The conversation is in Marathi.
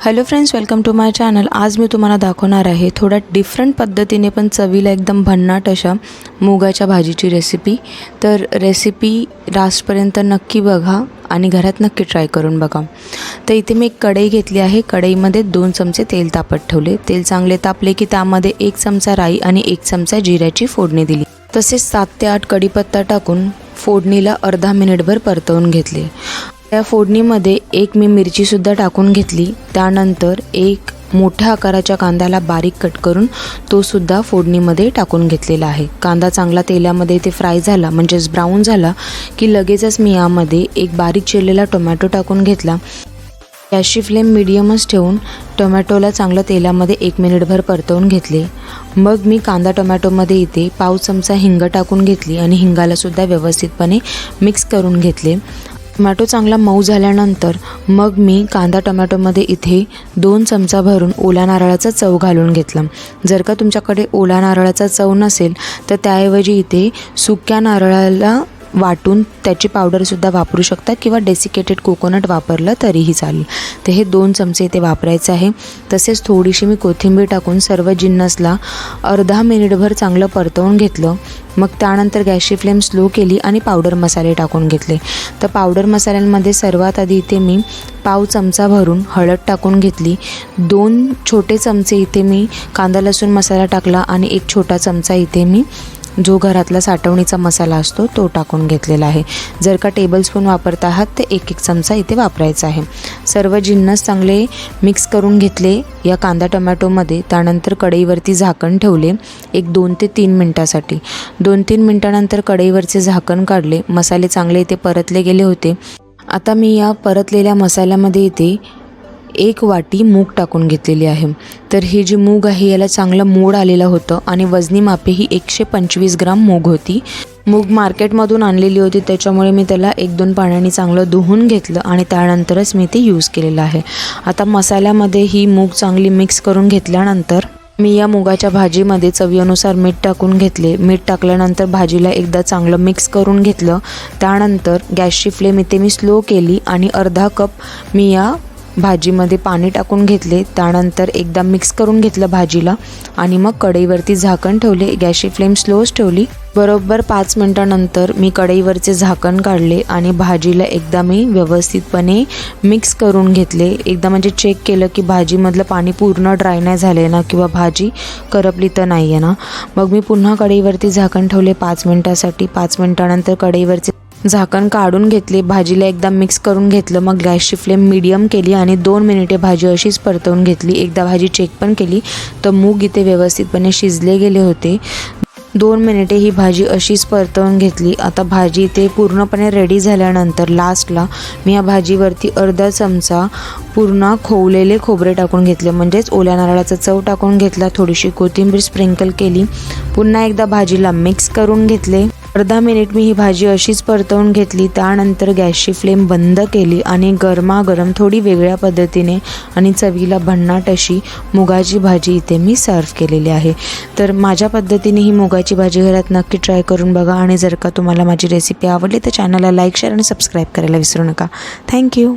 Hello friends welcome to my channel आज मी तुम्हाला दाखवणार आहे थोड्या डिफरंट पद्धतीने पण चवीला एकदम भन्नाट अशा मुगाच्या भाजीची रेसिपी तर रेसिपी लास्टपर्यंत नक्की बघा आणि घरात नक्की ट्राय करून बघा. तर इथे मी एक कढई घेतली आहे. कढईमध्ये दोन चमचे तेल तापत ठेवले. तेल चांगले तापले की त्यामध्ये एक चमचा राई आणि एक चमचा जिऱ्याची फोडणी दिली. तसेच सात ते आठ कढीपत्ता टाकून फोडणीला अर्धा मिनिटभर परतवून घेतले. त्या फोडणीमध्ये एक मी मिरचीसुद्धा टाकून घेतली. त्यानंतर एक मोठ्या आकाराच्या कांद्याला बारीक कट करून तो सुद्धा फोडणीमध्ये टाकून घेतलेला आहे. कांदा चांगला तेलामध्ये ते फ्राय झाला म्हणजेच ब्राऊन झाला की लगेचच मी यामध्ये एक बारीक चिरलेला टोमॅटो टाकून घेतला. गॅसची फ्लेम मिडियमच ठेवून टोमॅटोला चांगलं तेलामध्ये एक मिनिटभर परतवून घेतले. मग मी कांदा टोमॅटोमध्ये इथे पाव चमचा हिंग टाकून घेतली आणि हिंगालासुद्धा व्यवस्थितपणे मिक्स करून घेतले. टोमॅटो चांगला मऊ झाल्यानंतर मग मी कांदा टोमॅटोमध्ये इथे दोन चमचा भरून ओला नारळाचा चव घालून घेतला. जर का तुमच्याकडे ओला नारळाचा चव नसेल तर त्याऐवजी इथे सुक्या नारळाला वाटून त्याची पावडरसुद्धा वापरू शकता किंवा डेसिकेटेड कोकोनट वापरलं तरीही चालेल. तर हे दोन चमचे इथे वापरायचं आहे. तसेच थोडीशी मी कोथिंबीर टाकून सर्व जिन्नसला अर्धा मिनिटभर चांगलं परतवून घेतलं. मग त्यानंतर गॅसची फ्लेम स्लो केली आणि पावडर मसाले टाकून घेतले. तर पावडर मसाल्यांमध्ये सर्वात आधी इथे मी पाव चमचा भरून हळद टाकून घेतली. दोन छोटे चमचे इथे मी कांदा लसूण मसाला टाकला आणि एक छोटा चमचा इथे मी जो घरातला साठवणीचा मसाला असतो तो टाकून घेतलेला आहे. जर का टेबलस्पून वापरत आहात तर एक एक चमचा इथे वापरायचा आहे. सर्व जिन्नस चांगले मिक्स करून घेतले. या कांदा टमॅटोमध्ये त्यानंतर कढईवरती झाकण ठेवले. एक दोन ते तीन मिनटासाठी. दोन तीन मिनटानंतर कढईवरचे झाकण काढले. मसाले चांगले इथे परतले गेले होते. आता मी या परतलेल्या मसाल्यामध्ये इथे एक वाटी मूग टाकून घेतलेली आहे. तर ही जी मूग आहे याला चांगलं मोड आलेलं होतं आणि वजनी मापे ही एकशे पंचवीस ग्राम मूग होती. मूग मार्केटमधून आणलेली होती त्याच्यामुळे मी त्याला एक दोन पाण्याने चांगलं धुवून घेतलं आणि त्यानंतरच मी ते यूज केलेलं आहे. आता मसाल्यामध्ये ही मूग चांगली मिक्स करून घेतल्यानंतर मी या मुगाच्या भाजीमध्ये चवीनुसार मीठ टाकून घेतले. मीठ टाकल्यानंतर भाजीला एकदा चांगलं मिक्स करून घेतलं. त्यानंतर गॅसची फ्लेम इथे मी स्लो केली आणि अर्धा कप मी या भाजीमध्ये पाणी टाकून घेतले त्यानंतर एकदा मिक्स करून घेतलं भाजीला आणि मग कढईवरती झाकण ठेवले. गॅसची फ्लेम स्लोच ठेवली. बरोबर पाच मिनटानंतर मी कढईवरचे झाकण काढले आणि भाजीला एकदा मी व्यवस्थितपणे मिक्स करून घेतले. एकदा म्हणजे चेक केलं की भाजीमधलं पाणी पूर्ण ड्राय नाही झाले ना किंवा भाजी करपली तर नाही आहे ना. मग मी पुन्हा कढईवरती झाकण ठेवले पाच मिनटासाठी. पाच मिनटानंतर कढईवरचे झाकण काढून घेतले भाजीला एकदा मिक्स करून घेतलं मग गॅसची फ्लेम मिडियम केली आणि दोन मिनिटे भाजी अशीच परतवून घेतली. एकदा भाजी चेक पण केली तर मूग इथे व्यवस्थितपणे शिजले गेले होते. दोन मिनिटे ही भाजी अशीच परतवून घेतली. आता भाजी ते पूर्णपणे रेडी झाल्यानंतर लास्टला मी या भाजीवरती अर्धा चमचा पूर्ण खोवलेले खोबरे टाकून घेतले. म्हणजेच ओल्या नारळाचा चव टाकून घेतला थोडीशी कोथिंबीर स्प्रिंकल केली. पुन्हा एकदा भाजीला मिक्स करून घेतले. अर्धा मिनिट मी ही भाजी अशीच परतवून घेतली. त्यानंतर गॅसची फ्लेम बंद केली आणि गरमागरम थोडी वेगळ्या पद्धतीने आणि चवीला भन्नाट अशी मुगाची भाजी इथे मी सर्व केलेली आहे. तर माझ्या पद्धतीने ही मुगाची भाजी घरात नक्की ट्राय करून बघा आणि जर का तुम्हाला माझी रेसिपी आवडली तर चॅनलला लाईक शेअर आणि सबस्क्राईब करायला विसरू नका. थँक्यू